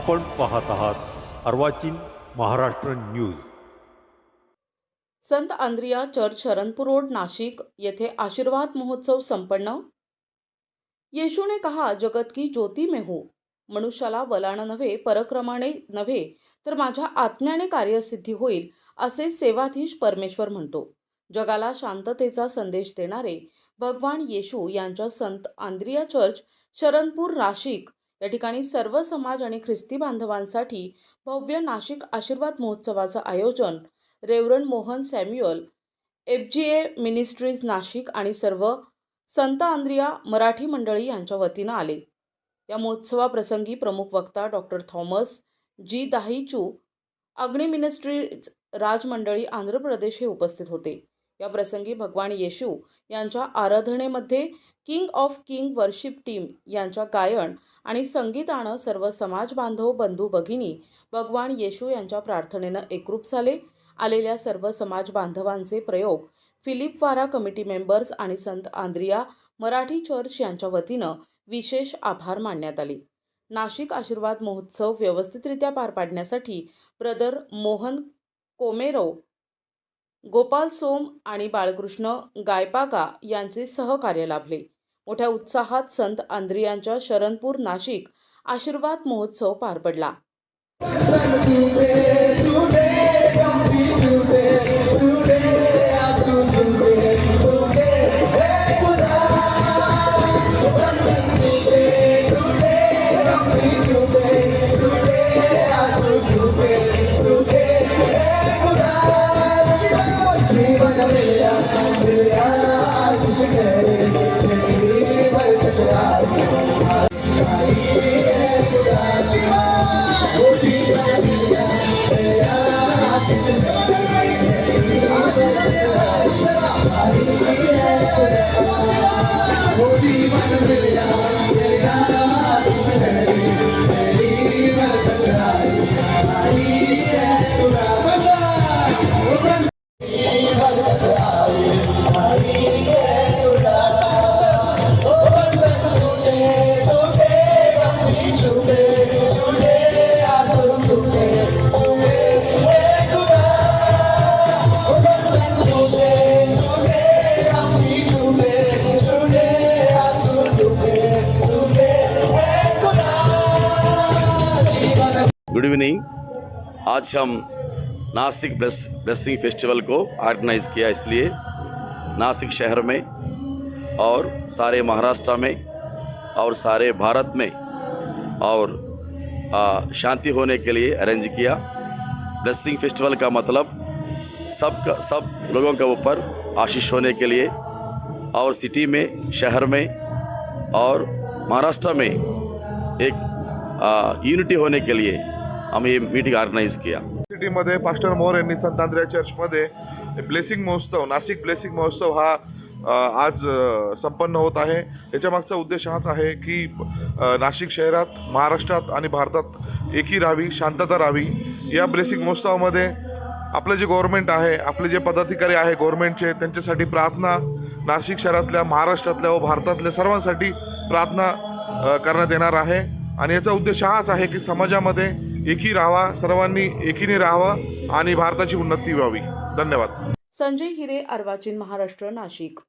आपण पाहत आहात अर्वाचीन महाराष्ट्र न्यूज. संत Andrea church Sharanpur road Nashik. येथे आशीर्वाद महोत्सव संपन्न. येशूने कहा जगत की ज्योती में हो. मनुष्याला बलानं नव्हे परक्रमाने नव्हे तर माझ्या आत्म्याने कार्यसिद्धी होईल असे सेवाधीश परमेश्वर म्हणतो. जगाला शांततेचा संदेश देणारे भगवान येशू यांच्या संत आंद्रिया चर्च शरणपूर नाशिक. या ठिकाणी सर्व समाज आणि ख्रिस्ती बांधवांसाठी भव्य नाशिक आशीर्वाद महोत्सवाचं आयोजन reverend Mohan Samuel F G A ministries Nashik आणि सर्व संत आंद्रिया मराठी मंडळी यांच्या वतीनं आले. या महोत्सवाप्रसंगी प्रमुख वक्ता डॉक्टर थॉमस जी दाहीचू अग्नि मिनिस्ट्रीज राजमंडळी आंध्र प्रदेश हे उपस्थित होते. या प्रसंगी भगवान येशू यांच्या आराधनेमध्ये king of king worship team यांच्या गायन आणि संगीतानं सर्व समाज बांधव बंधू भगिनी भगवान येशू यांच्या प्रार्थनेनं एकरूप झाले. आलेल्या सर्व समाज बांधवांचे प्रयोग फिलिप वारा कमिटी मेंबर्स आणि संत आंद्रिया मराठी चर्च यांच्या वतीनं विशेष आभार मानण्यात आले. नाशिक आशीर्वाद महोत्सव व्यवस्थितरित्या पार पाडण्यासाठी ब्रदर मोहन कोमेरो गोपाल सोम आणि बाळकृष्ण गायपाका यांचे सहकार्य लाभले. मोठ्या उत्साहात संत आंद्रियांच्या शरणपूर नाशिक आशीर्वाद महोत्सव पार पडला. गुड इवनिंग आज हम नासिक ब्लेस ब्लेसिंग फेस्टिवल को ऑर्गेनाइज़ किया इसलिए नासिक शहर में और सारे महाराष्ट्र में और सारे भारत में और शांति होने के लिए अरेंज किया ब्लेसिंग फेस्टिवल का मतलब सब का सब लोगों के ऊपर आशीष होने के लिए और सिटी में शहर में और महाराष्ट्र में एक यूनिटी होने के लिए आम्ही मीटिंग ऑर्गनाईज किया सिटीमध्ये पास्टर मोर यांनी संत आंद्रिया चर्चमध्ये ब्लेसिंग महोत्सव नाशिक ब्लेसिंग महोत्सव हा आज संपन्न होत आहे. याच्या मागचा उद्देश हाच आहे की नाशिक शहरात महाराष्ट्रात आणि भारतात एकी राहावी शांतता राहावी. या ब्लेसिंग महोत्सवामध्ये आपलं जे गव्हर्नमेंट आहे आपले जे पदाधिकारी आहे गव्हर्नमेंटचे त्यांच्यासाठी प्रार्थना नाशिक शहरातल्या महाराष्ट्रातल्या व भारतातल्या सर्वांसाठी प्रार्थना करण्यात येणार आहे. आणि याचा उद्देश हाच आहे की समाजामध्ये एकी राहावा सर्वांनी एकीने राहावं आणि भारताची उन्नती व्हावी. धन्यवाद. संजय हिरे अर्वाचीन महाराष्ट्र नाशिक.